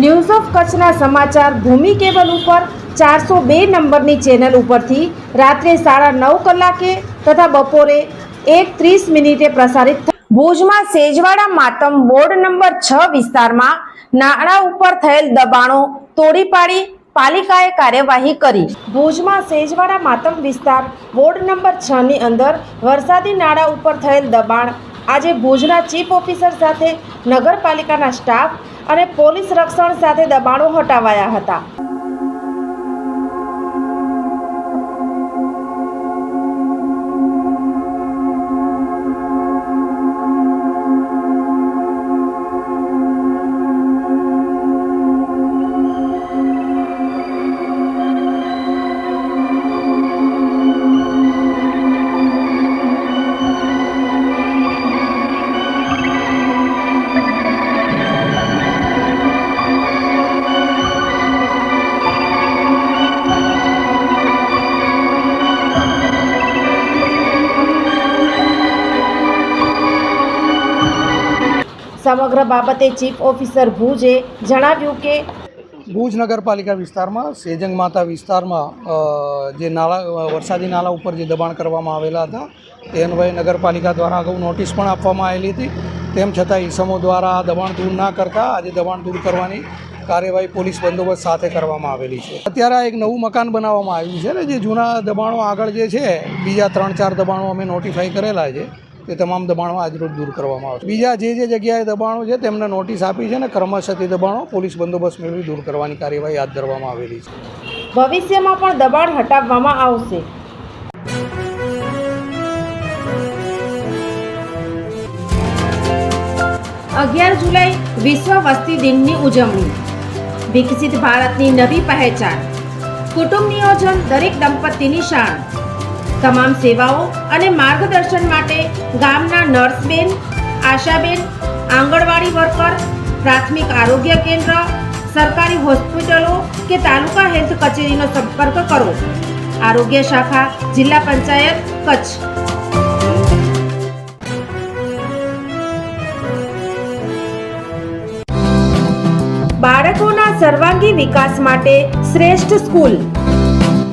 News of કચ્છના સમાચાર ભૂમિ cable ઉપર ચારસો બે નંબરની ચેનલ ઉપરથી રાત્રે સાડા નવ કલાકે તથા બપોરે એક ત્રીસ મિનિટે પ્રસારિત ભુજમાં સેજવાડા માતમ બોર્ડ નંબર છ વિસ્તારમાં નાણાં ઉપર થયેલ દબાણો તોડી પાડી પાલિકાએ કાર્યવાહી કરી. ભુજમાં સેજવાડા માતમ વિસ્તાર વોર્ડ નંબર છ ની અંદર વરસાદી નાળા ઉપર થયેલ દબાણ આજે ભુજના ચીફ ઓફિસર સાથે નગરપાલિકાના સ્ટાફ અને પોલીસ રક્ષણ સાથે દબાણો હટાવાયા હતા. સમગ્ર બાબતે ચીફ ઓફિસર ભુજે જણાવ્યું કે ભુજ નગરપાલિકા વિસ્તારમાં, સેજંગ માતા વિસ્તારમાં જે નાળા વરસાદી નાળા ઉપર જે દબાણ કરવામાં આવેલા હતા તે અન્વયે નગરપાલિકા દ્વારા અગાઉ નોટિસ પણ આપવામાં આવેલી હતી. તેમ છતાં ઈસમો દ્વારા આ દબાણ દૂર ના કરતા આજે દબાણ દૂર કરવાની કાર્યવાહી પોલીસ બંદોબસ્ત સાથે કરવામાં આવેલી છે. અત્યારે આ એક નવું મકાન બનાવવામાં આવ્યું છે ને, જે જૂના દબાણો આગળ જે છે, બીજા ત્રણ ચાર દબાણો અમે નોટિફાઈ કરેલા છે. તે તમામ દબાણો આજરોજ દૂર કરવામાં આવશે બીજા જે જે જગ્યાએ દબાણો છે તેમને નોટિસ આપી છે અને ક્રમશઃ તે દબાણો પોલીસ બંદોબસ્ત મેળવી દૂર કરવાની કાર્યવાહી હાથ ધરવામાં આવેલી છે. ભવિષ્યમાં પણ દબાણ હટાવવામાં આવશે. અગિયાર જુલાઈ વિશ્વ વસ્તી દિનની ઉજવણી. વિકસિત ભારતની નવી પહેચાન. કુટુંબ નિયોજન દરેક દંપતીની શાન. તમામ સેવાઓ અને માર્ગદર્શન માટે ગામના નર્સબેન, આશાબેન, આંગણવાડી વર્કર, પ્રાથમિક આરોગ્ય કેન્દ્ર, સરકારી હોસ્પિટલો કે તાલુકા હેલ્થ કચેરીનો સંપર્ક કરો. આરોગ્ય શાખા, જિલ્લા પંચાયત, કચ્છ. બાળકોના સર્વાંગી વિકાસ માટે શ્રેષ્ઠ સ્કૂલ.